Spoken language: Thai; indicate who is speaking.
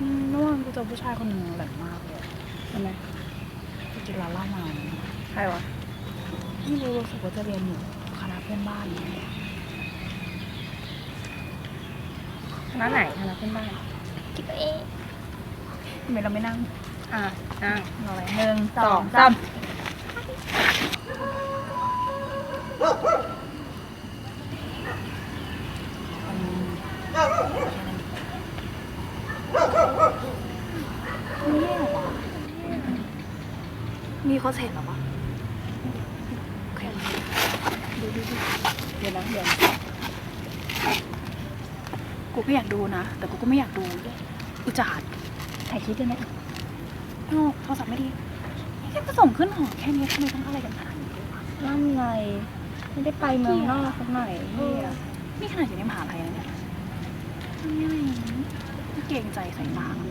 Speaker 1: อืมเมื่อวานกูเจอผู้ชายคนหนึ่งแหลมมากเลย
Speaker 2: ทำไม
Speaker 1: ไปกินร้านเหล้ามา
Speaker 2: ใครวะ
Speaker 1: ไม่รู้รู้สึกว่าจะเรียนอยู่คณะเพื่อนบ้านเนี่ย
Speaker 2: คณะไหนคณะเพื่อนบ้าน
Speaker 1: คิดเอ๊ะทำไมเราไม่นั่ง
Speaker 2: อะนั่ง
Speaker 1: รออะไรหนึ่งส
Speaker 2: ส
Speaker 1: อ
Speaker 2: องง
Speaker 1: สา
Speaker 2: สามม
Speaker 1: อืมไม่แย่หรอวะ มีเขาเห็นหรอวะโอเคดูดูดูเดี๋ยวนะเดี๋ยวนะกูก็อยากดูนะ แต่กูก็ไม่อยากดูด้วยอุจจาดถ่ายคลิปได้ไหมโอ้โทรศัพท์ไม่ดีแค่จะส่งขึ้นหอแค่นี้ทำไมต้องอะไรกันขนาดนี้ด้วยวะ
Speaker 2: นั่นไงไม่ได้ไปเมืองนอกสักหน่อยเฮีย
Speaker 1: นี่ขนาดอยู่ในมหาลัยแล้วเนี่ยทำไมอะไรอย่างนี้เกรงใจใส่ตามัน